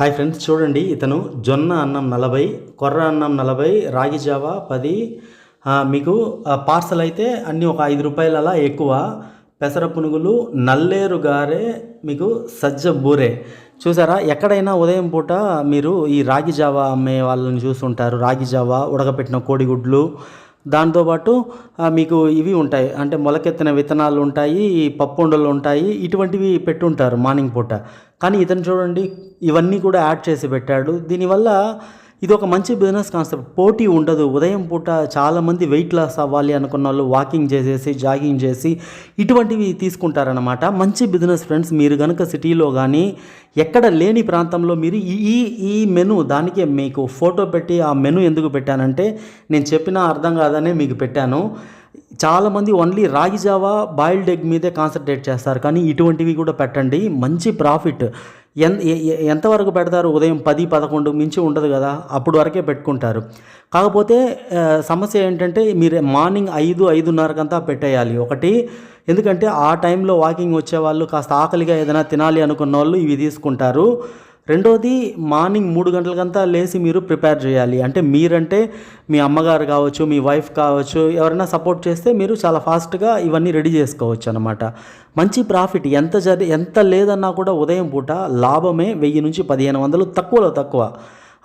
Hi friends చూడండి ఇతను జొన్న అన్నం నలభై కొర్ర అన్నం నలభై రాగి జావా పది. మీకు పార్సల్ అయితే అన్నీ ఒక ఐదు రూపాయల అలా ఎక్కువ. పెసర పునుగులు నల్లేరు గారే మీకు సజ్జ బూరే. చూసారా ఎక్కడైనా ఉదయం పూట మీరు ఈ రాగి జావా అమ్మే వాళ్ళని చూస్తుంటారు. రాగి జావా ఉడకపెట్టిన కోడిగుడ్లు దాంతోపాటు మీకు ఇవి ఉంటాయి. అంటే మొలకెత్తిన విత్తనాలు ఉంటాయి పప్పుండలు ఉంటాయి ఇటువంటివి పెట్టుంటారు మార్నింగ్ పూట. కానీ ఇతను చూడండి ఇవన్నీ కూడా యాడ్ చేసి పెట్టాడు. దీనివల్ల ఇది ఒక మంచి బిజినెస్ కాన్సెప్ట్ పోటీ ఉండదు. ఉదయం పూట చాలామంది వెయిట్ లాస్ అవ్వాలి అనుకున్న వాళ్ళు వాకింగ్ చేసేసి జాగింగ్ చేసి ఇటువంటివి తీసుకుంటారనమాట మంచి బిజినెస్ ఫ్రెండ్స్ మీరు కనుక సిటీలో కానీ ఎక్కడ లేని ప్రాంతంలో మీరు ఈ ఈ ఈ మెను దానికే మీకు ఫోటో పెట్టి ఆ మెను ఎందుకు పెట్టానంటే నేను చెప్పినా అర్థం కాదనే మీకు పెట్టాను. చాలామంది only ragi java boiled egg మీదే కాన్సన్ట్రేట్ చేస్తారు. కానీ ఇటువంటివి కూడా పెట్టండి. మంచి ప్రాఫిట్ ఎన్ ఎంతవరకు పెడతారు? ఉదయం పది పదకొండు మించి ఉండదు కదా. అప్పుడు వరకే పెట్టుకుంటారు. కాకపోతే సమస్య ఏంటంటే మీరు మార్నింగ్ ఐదు ఐదున్నరకంతా పెట్టేయాలి. ఒకటి ఎందుకంటే ఆ టైంలో వాకింగ్ వచ్చేవాళ్ళు కాస్త ఆకలిగా ఏదైనా తినాలి అనుకున్న వాళ్ళు ఇవి తీసుకుంటారు. రెండోది మార్నింగ్ మూడు గంటలకంతా లేచి మీరు ప్రిపేర్ చేయాలి. అంటే మీరంటే మీ అమ్మగారు కావచ్చు మీ వైఫ్ కావచ్చు ఎవరైనా సపోర్ట్ చేస్తే మీరు చాలా ఫాస్ట్గా ఇవన్నీ రెడీ చేసుకోవచ్చు అనమాట మంచి ప్రాఫిట్. ఎంత జరి ఎంత లేదన్నా కూడా ఉదయం పూట లాభమే వెయ్యి నుంచి పదిహేను వందలు తక్కువలో తక్కువ.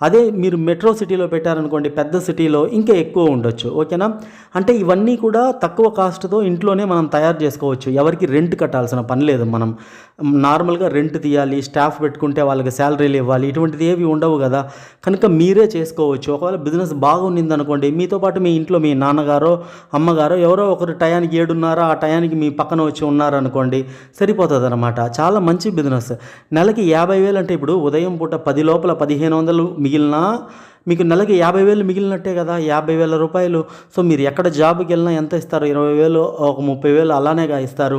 అదే మీరు మెట్రో సిటీలో పెట్టారనుకోండి పెద్ద సిటీలో ఇంకా ఎక్కువ ఉండొచ్చు. ఓకేనా? అంటే ఇవన్నీ కూడా తక్కువ కాస్ట్తో ఇంట్లోనే మనం తయారు చేసుకోవచ్చు. ఎవరికి రెంట్ కట్టాల్సిన పని లేదు మనం. నార్మల్గా రెంట్ తీయాలి స్టాఫ్ పెట్టుకుంటే వాళ్ళకి శాలరీలు ఇవ్వాలి ఇటువంటిది ఏవి ఉండవు కదా. కనుక మీరే చేసుకోవచ్చు. ఒకవేళ బిజినెస్ బాగుండింది అనుకోండి మీతో పాటు మీ ఇంట్లో మీ నాన్నగారో అమ్మగారో ఎవరో ఒకరు టయానికి ఏడున్నారో ఆ టయానికి మీ పక్కన వచ్చి ఉన్నారనుకోండి సరిపోతుంది అనమాట చాలా మంచి బిజినెస్. నెలకి యాభై వేలు అంటే ఇప్పుడు ఉదయం పూట పది లోపల పదిహేను వందలు మిగిలినా మీకు నెలకి యాభై వేలు మిగిలినట్టే కదా యాభై వేల రూపాయలు. సో మీరు ఎక్కడ జాబ్కి వెళ్ళినా ఎంత ఇస్తారు? ఇరవై వేలు ఒక ముప్పై వేలు అలానేగా ఇస్తారు.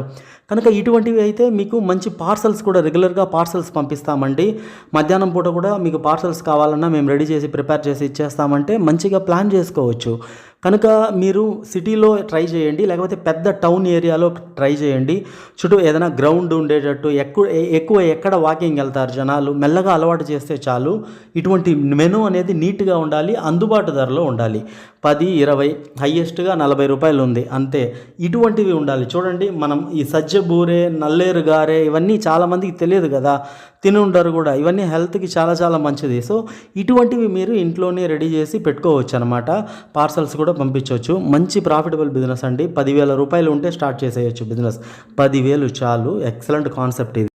కనుక ఇటువంటివి అయితే మీకు మంచి పార్సల్స్ కూడా రెగ్యులర్గా పార్సల్స్ పంపిస్తామండి. మధ్యాహ్నం పూట కూడా మీకు పార్సల్స్ కావాలన్నా మేము రెడీ చేసి ప్రిపేర్ చేసి ఇచ్చేస్తామంటే మంచిగా ప్లాన్ చేసుకోవచ్చు. కనుక మీరు సిటీలో ట్రై చేయండి లేకపోతే పెద్ద టౌన్ ఏరియాలో ట్రై చేయండి. చుట్టూ ఏదైనా గ్రౌండ్ ఉండేటట్టు ఎక్కువ ఎక్కువ ఎక్కడ వాకింగ్ వెళ్తారు జనాలు మెల్లగా అలవాటు చేస్తే చాలు. ఇటువంటి మెను అనేది నీట్గా ఉండాలి అందుబాటు ధరలో ఉండాలి. పది ఇరవై హయ్యెస్ట్గా నలభై రూపాయలు ఉంది అంతే. ఇటువంటివి ఉండాలి. చూడండి మనం ఈ సజ్జ బూరే నల్లేరు గారే ఇవన్నీ చాలామందికి తెలియదు కదా. తిని ఉండరు కూడా. ఇవన్నీ హెల్త్కి చాలా చాలా మంచిది. సో ఇటువంటివి మీరు ఇంట్లోనే రెడీ చేసి పెట్టుకోవచ్చు అనమాట పార్సల్స్ కూడా పంపించవచ్చు. మంచి ప్రాఫిటబుల్ బిజినెస్ అండి. పదివేల రూపాయలు ఉంటే స్టార్ట్ చేసేయచ్చు బిజినెస్ పదివేలు చాలు. ఎక్సలెంట్ కాన్సెప్ట్ ఇది.